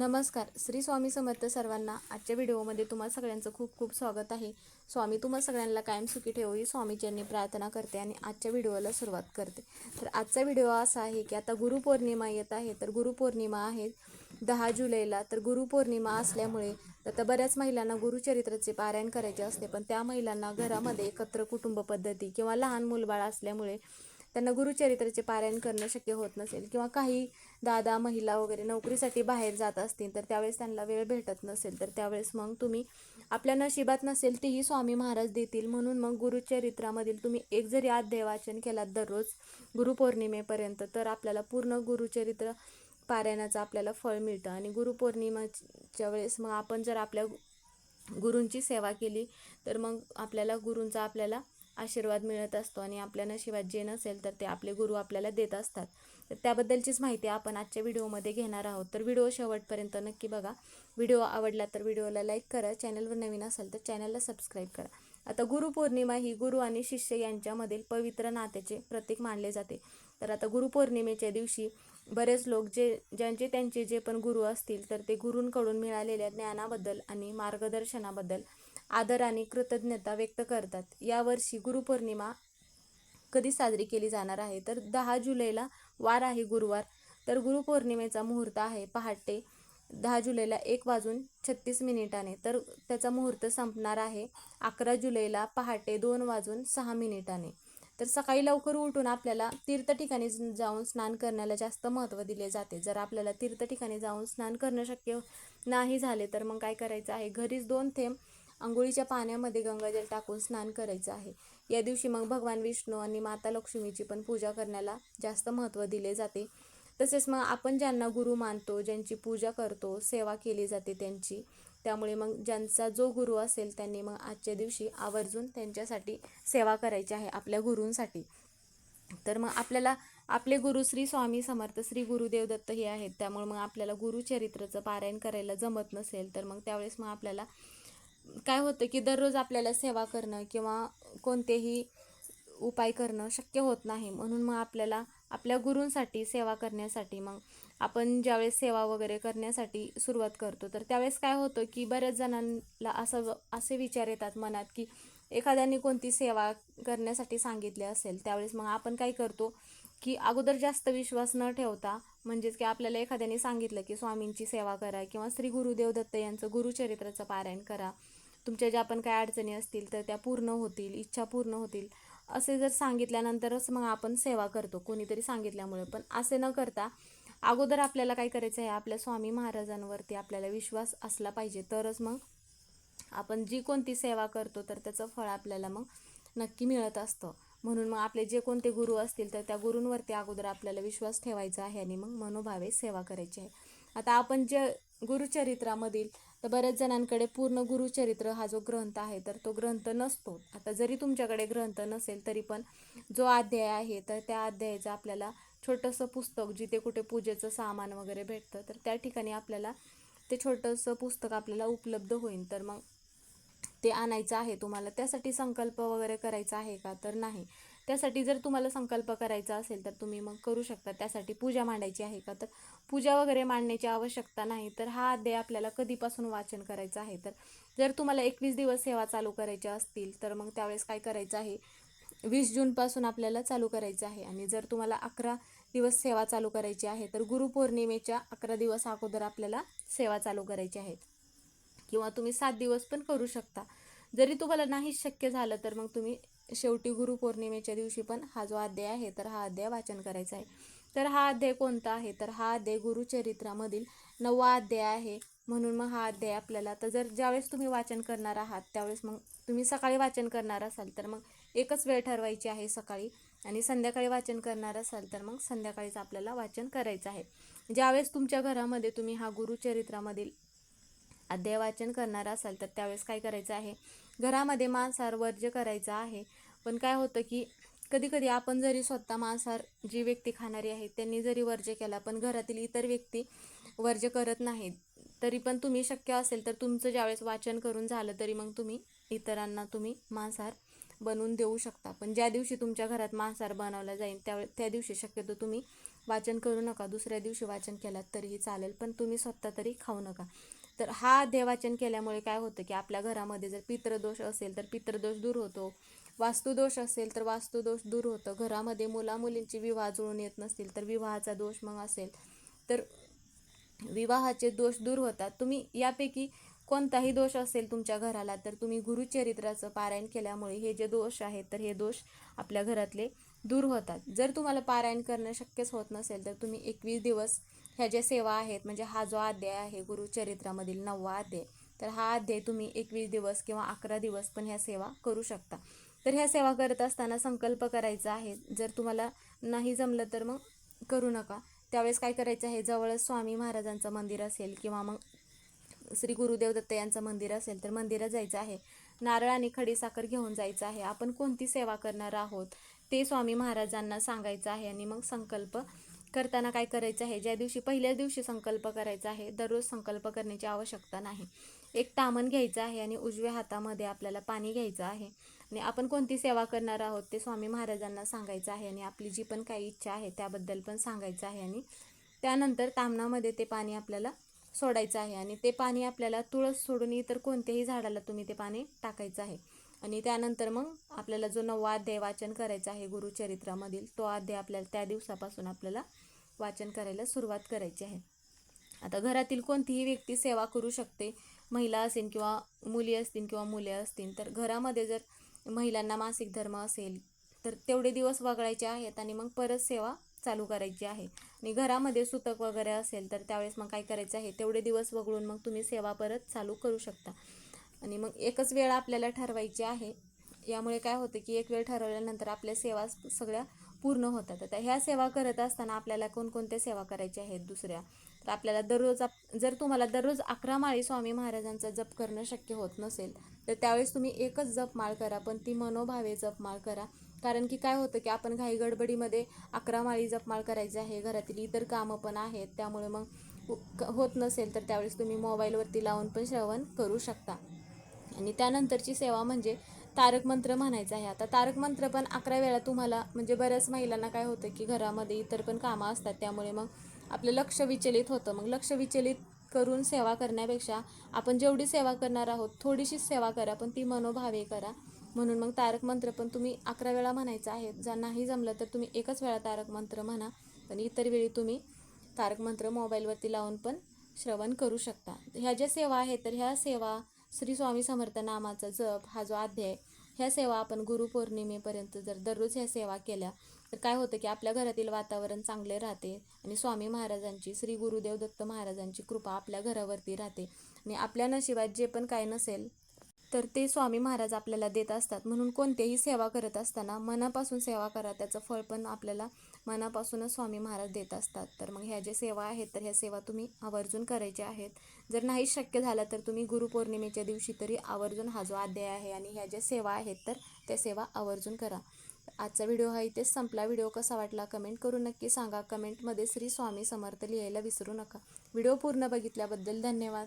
नमस्कार. श्री स्वामी समर्थ सर्वांना आजच्या व्हिडिओमध्ये तुम्हा सगळ्यांचं खूप खूप स्वागत आहे. स्वामी तुम्हा सगळ्यांना कायम सुखी ठेवू ही स्वामीच्यांनी प्रार्थना करते आणि आजच्या व्हिडिओला सुरुवात करते. तर आजचा व्हिडिओ असा आहे की आता गुरुपौर्णिमा येत आहे. तर गुरुपौर्णिमा आहे दहा जुलैला. तर गुरुपौर्णिमा असल्यामुळे आता बऱ्याच महिलांना गुरुचरित्राचे पारायण करायचे असते. पण त्या महिलांना घरामध्ये एकत्र कुटुंब पद्धती किंवा लहान मुलबाळ असल्यामुळे त्यांना गुरुचरित्राचे पारायण करणं शक्य होत नसेल किंवा काही दादा महिला वगैरे नोकरीसाठी बाहेर जात असतील तर त्यावेळेस त्यांना वेळ भेटत नसेल तर त्यावेळेस मग तुम्ही आपल्या नशिबात नसेल तेही स्वामी महाराज देतील. म्हणून मग गुरुचरित्रामधील तुम्ही एक जरी अध्याय वाचन केलात दररोज गुरुपौर्णिमेपर्यंत तर आपल्याला पूर्ण गुरुचरित्र पारायणाचं आपल्याला फळ मिळतं. आणि गुरुपौर्णिमाच्या वेळेस मग आपण जर आपल्या गुरूंची सेवा केली तर मग आपल्याला गुरूंचा आपल्याला आशीर्वाद मिळत असतो. आणि आपल्या नशिबात जे नसेल तर ते आपले गुरु आपल्याला देत असतात. तर त्याबद्दलचीच माहिती आपण आजच्या व्हिडिओमध्ये घेणार आहोत. तर व्हिडिओ शेवटपर्यंत नक्की बघा. व्हिडिओ आवडला तर व्हिडिओला लाईक करा. चॅनलवर नवीन असाल तर चॅनलला सबस्क्राईब करा. आता गुरुपौर्णिमा ही गुरु आणि शिष्य यांच्यामधील पवित्र नात्याचे प्रतीक मानले जाते. तर आता गुरुपौर्णिमेच्या दिवशी बरेच लोक जे ज्यांचे त्यांचे जे पण गुरु असतील तर ते गुरूंकडून मिळालेल्या ज्ञानाबद्दल आणि मार्गदर्शनाबद्दल आदर आणि कृतज्ञता व्यक्त करतात. यावर्षी गुरुपौर्णिमा कधी साजरी केली जाणार आहे? तर दहा जुलैला वार आहे गुरुवार. तर गुरुपौर्णिमेचा मुहूर्त आहे पहाटे दहा जुलैला एक वाजून छत्तीस मिनिटाने. तर त्याचा मुहूर्त संपणार आहे अकरा जुलैला पहाटे दोन वाजून सहा मिनिटाने. तर सकाळी लवकर उठून आपल्याला तीर्थ ठिकाणी जाऊन स्नान करण्याला जास्त महत्त्व दिले जाते. जर आपल्याला तीर्थ ठिकाणी जाऊन स्नान करणं शक्य नाही झाले तर मग काय करायचं आहे? घरीच दोन थेंब आंघोळीच्या पाण्यामध्ये गंगाजल टाकून स्नान करायचं आहे. या दिवशी मग भगवान विष्णू आणि माता लक्ष्मीची पण पूजा करण्याला जास्त महत्त्व दिले जाते. तसेच मग आपण ज्यांना गुरु मानतो ज्यांची पूजा करतो सेवा केली जाते त्यांची त्यामुळे मग ज्यांचा जो गुरु असेल त्यांनी मग आजच्या दिवशी आवर्जून त्यांच्यासाठी सेवा करायची आहे आपल्या गुरूंसाठी. तर मग आपल्याला आपले गुरु श्री स्वामी समर्थ श्री गुरुदेव दत्त हे आहेत. त्यामुळे मग आपल्याला गुरुचरित्राचं पारायण करायला जमत नसेल तर मग त्यावेळेस मग आपल्याला काय होतं की दररोज आपल्याला सेवा करणं किंवा कोणतेही उपाय करणं शक्य होत नाही. म्हणून मग आपल्याला आपल्या गुरूंसाठी सेवा करण्यासाठी मग आपण ज्यावेळेस सेवा वगैरे करण्यासाठी सुरुवात करतो तर त्यावेळेस काय होतं की बऱ्याच जणांना असं असे विचार येतात मनात की एखाद्याने कोणती सेवा करण्यासाठी सांगितले असेल त्यावेळेस मग आपण काय करतो की अगोदर जास्त विश्वास न ठेवता म्हणजेच की आपल्याला एखाद्याने सांगितलं की स्वामींची सेवा करा किंवा श्री गुरुदेव दत्त यांचं गुरुचरित्राचं पारायण करा तुमच्या ज्या पण काय अडचणी असतील तर त्या पूर्ण होतील इच्छा पूर्ण होतील. असे जर सांगितल्यानंतरच मग आपण सेवा करतो कोणीतरी सांगितल्यामुळे. पण असे न करता अगोदर आपल्याला काय करायचं आहे आपल्या स्वामी महाराजांवरती आपल्याला विश्वास असला पाहिजे. तरच मग आपण जी कोणती सेवा करतो तर त्याचं फळ आपल्याला मग नक्की मिळत असतं. म्हणून मग आपले जे कोणते गुरु असतील तर त्या गुरूंवरती अगोदर आपल्याला विश्वास ठेवायचा आहे आणि मग मनोभावे सेवा करायची आहे. आता आपण जे गुरुचरित्रामधील तर बऱ्याच जणांकडे पूर्ण गुरुचरित्र हा जो ग्रंथ आहे तर तो ग्रंथ नसतो. आता जरी तुमच्याकडे ग्रंथ नसेल तरी पण जो अध्याय आहे तर त्या अध्यायाचं आपल्याला छोटंसं पुस्तक जिथे कुठे पूजेचं सामान वगैरे भेटतं तर त्या ठिकाणी आपल्याला ते छोटंसं पुस्तक आपल्याला उपलब्ध होईल. तर मग ते आणायचं आहे तुम्हाला. त्यासाठी संकल्प वगैरे करायचा आहे का? तर नाही. त्यासाठी जर तुम्हाला संकल्प करायचा असेल तर तुम्ही मग करू शकता. त्यासाठी पूजा मांडायची आहे का? तर पूजा वगैरे मांडण्याची आवश्यकता नाही तर हा अध्याय आपल्याला कधीपासून वाचन करायचं आहे? तर जर तुम्हाला एकवीस दिवस सेवा चालू करायच्या असतील तर मग त्यावेळेस काय करायचं आहे? वीस जूनपासून आपल्याला चालू करायचं आहे. आणि जर तुम्हाला अकरा दिवस सेवा चालू करायची आहे तर गुरुपौर्णिमेच्या अकरा दिवस अगोदर आपल्याला सेवा चालू करायची आहे. किंवा तुम्ही सात दिवस पण करू शकता. जरी तुम्हाला नाही शक्य झालं तर मग तुम्ही शेवटी गुरुपौर्णिमेच्या दिवशी पण हा जो अध्याय आहे तर हा अध्याय वाचन करायचा आहे. तर हा अध्याय कोणता आहे? तर हा अध्याय गुरुचरित्रामधील नववा अध्याय आहे. म्हणून मग हा अध्याय आपल्याला तर जर ज्यावेळेस तुम्ही वाचन करणार आहात त्यावेळेस मग तुम्ही सकाळी वाचन करणार असाल तर मग एकच वेळ ठरवायची आहे सकाळी. आणि संध्याकाळी वाचन करणार असाल तर मग संध्याकाळीच आपल्याला वाचन करायचं आहे. ज्यावेळेस तुमच्या घरामध्ये तुम्ही हा गुरुचरित्रामधील अध्याय वाचन करणार असाल तर त्यावेळेस काय करायचं आहे? घरामध्ये मांसाहार वर्ज्य करायचा आहे. पण काय होतं की कधी कधी आपण जरी स्वतः मांसाहार जी व्यक्ती खाणारी आहे त्यांनी जरी वर्ज्य केला पण घरातील इतर व्यक्ती वर्ज्य करत नाहीत तरी पण तुम्ही शक्य असेल तर तुमचं ज्यावेळेस वाचन करून झालं तरी मग तुम्ही इतरांना तुम्ही मांसाहार बनवून देऊ शकता. पण ज्या दिवशी तुमच्या घरात मांसाहार बनवला जाईल त्यावेळे त्या दिवशी शक्यतो तुम्ही वाचन करू नका. दुसऱ्या दिवशी वाचन केलात तरीही चालेल पण तुम्ही स्वतः तरी खाऊ नका. तर हा देवाचन केल्यामुळे काय होतं की आपल्या घरामध्ये जर पितृदोष असेल तर पितृदोष दूर होतो. वास्तुदोष असेल तर वास्तुदोष दूर होतं. घरामध्ये मुलामुलींची विवाह जुळून येत नसतील तर विवाहाचा दोष मग असेल. तर विवाहाचे दोष दूर होतात. तुम्ही यापैकी कोणताही दोष असेल तुमच्या घराला तर तुम्ही गुरुचरित्राचं पारायण केल्यामुळे हे जे दोष आहेत तर हे दोष आपल्या घरातले दूर होतात. जर तुम्हाला पारायण करणं शक्यच होत नसेल तर तुम्ही एकवीस दिवस ह्या ज्या सेवा आहेत म्हणजे हा जो अध्याय आहे गुरुचरित्रामधील नववा अध्याय तर हा अध्याय तुम्ही एकवीस दिवस किंवा अकरा दिवस पण ह्या सेवा करू शकता. तर ह्या सेवा करत असताना संकल्प करायचा आहे. जर तुम्हाला नाही जमलं तर मग करू नका. त्यावेळेस काय करायचं आहे जवळच स्वामी महाराजांचं मंदिर असेल किंवा मग श्री गुरुदेव दत्त यांचं मंदिर असेल तर मंदिरात जायचं आहे. नारळ आणि खडीसाखर घेऊन जायचं आहे. आपण कोणती सेवा करणार आहोत ते स्वामी महाराजांना सांगायचं आहे आणि मग संकल्प करताना काय करायचं आहे? ज्या दिवशी पहिल्याच दिवशी संकल्प करायचा आहे दररोज संकल्प करण्याची आवश्यकता नाही. एक तामण घ्यायचं आहे आणि उजव्या हातामध्ये आपल्याला पाणी घ्यायचं आहे. आणि आपण कोणती सेवा करणार आहोत ते स्वामी महाराजांना सांगायचं आहे आणि आपली जी पण काही इच्छा आहे त्याबद्दल पण सांगायचं आहे आणि त्यानंतर तामणामध्ये ते पाणी आपल्याला सोडायचं आहे. आणि ते पाणी आपल्याला तुळस सोडून इतर कोणत्याही झाडाला तुम्ही ते पाणी टाकायचं आहे. आणि त्यानंतर मग आपल्याला जो नववा अध्याय वाचन करायचा आहे गुरुचरित्रामधील तो अध्याय आपल्याला त्या दिवसापासून आपल्याला वाचन करायला सुरुवात करायची आहे. आता घरातील कोणतीही व्यक्ती सेवा करू शकते. महिला असेल किंवा मुली असतील किंवा मुले असतील तर घरामध्ये जर महिलांना मासिक धर्म असेल तर तेवढे दिवस वगळायचे आहेत आणि मग परत सेवा चालू करायची आहे. आणि घरामध्ये सुतक वगैरे असेल तर त्यावेळेस मग काय करायचं आहे? तेवढे दिवस वगळून मग तुम्ही सेवा परत चालू करू शकता. आणि मग एकच वेळ आपल्याला ठरवायची आहे. यामुळे काय होतं की एक वेळ ठरवल्यानंतर आपल्या सेवा सगळ्या पूर्ण होतात. आता ह्या सेवा करत असताना आपल्याला कोणकोणत्या सेवा करायच्या आहेत दुसऱ्या? तर आपल्याला दररोज आप जर तुम्हाला दररोज अकरा माळी स्वामी महाराजांचा जप करणं शक्य होत नसेल तर त्यावेळेस तुम्ही एकच जपमाळ करा पण ती मनोभावे जपमाळ करा. कारण की काय होतं की आपण घाई गडबडीमध्ये अकरा माळी जपमाळ करायची आहे. घरातील इतर कामं पण आहेत. त्यामुळे मग हो- होत नसेल तर त्यावेळेस तुम्ही मोबाईलवरती लावून पण श्रवण करू शकता. आणि त्यानंतरची सेवा म्हणजे तारक मंत्र म्हणायचं आहे. आता तारक मंत्र पण अकरा वेळा तुम्हाला म्हणजे बऱ्याच महिलांना काय होतं की घरामध्ये इतर पण कामं असतात त्यामुळे मग आपलं लक्ष विचलित होतं. मग लक्ष विचलित करून सेवा करण्यापेक्षा आपण जेवढी सेवा करणार आहोत थोडीशी सेवा करा पण ती मनोभावे करा. म्हणून मग तारक मंत्र पण तुम्ही अकरा वेळा म्हणायचं आहे. जर नाही जमलं तर तुम्ही एकच वेळा तारक मंत्र म्हणा पण इतर वेळी तुम्ही तारक मंत्र मोबाईलवरती लावून पण श्रवण करू शकता. ह्या ज्या सेवा आहेत तर ह्या सेवा श्री स्वामी समर्थ नामाचा जप हा जो अध्याय ह्या सेवा आपण गुरुपौर्णिमेपर्यंत जर दररोज ह्या सेवा केल्या तर काय होतं की आपल्या घरातील वातावरण चांगले राहते आणि स्वामी महाराजांची श्री गुरुदेव दत्त महाराजांची कृपा आपल्या घरावरती राहते. आणि आपल्या नशिबात जे पण काय नसेल तर ते स्वामी महाराज आपल्याला देत असतात. म्हणून कोणतेही सेवा करत असताना मनापासून सेवा करा त्याचं फळ पण आपल्याला मनापासूनच स्वामी महाराज देत असतात. तर मग ह्या ज्या सेवा आहेत तर ह्या सेवा तुम्ही आवर्जून करायच्या आहेत. जर नाही शक्य झालं तर तुम्ही गुरुपौर्णिमेच्या दिवशी तरी आवर्जून हा जो अध्याय आहे आणि ह्या ज्या सेवा आहेत तर त्या सेवा आवर्जून करा. आजचा व्हिडिओ हा इथेच संपला. व्हिडिओ कसा वाटला कमेंट करून नक्की सांगा. कमेंटमध्ये श्री स्वामी समर्थ लिहायला विसरू नका. व्हिडिओ पूर्ण बघितल्याबद्दल धन्यवाद.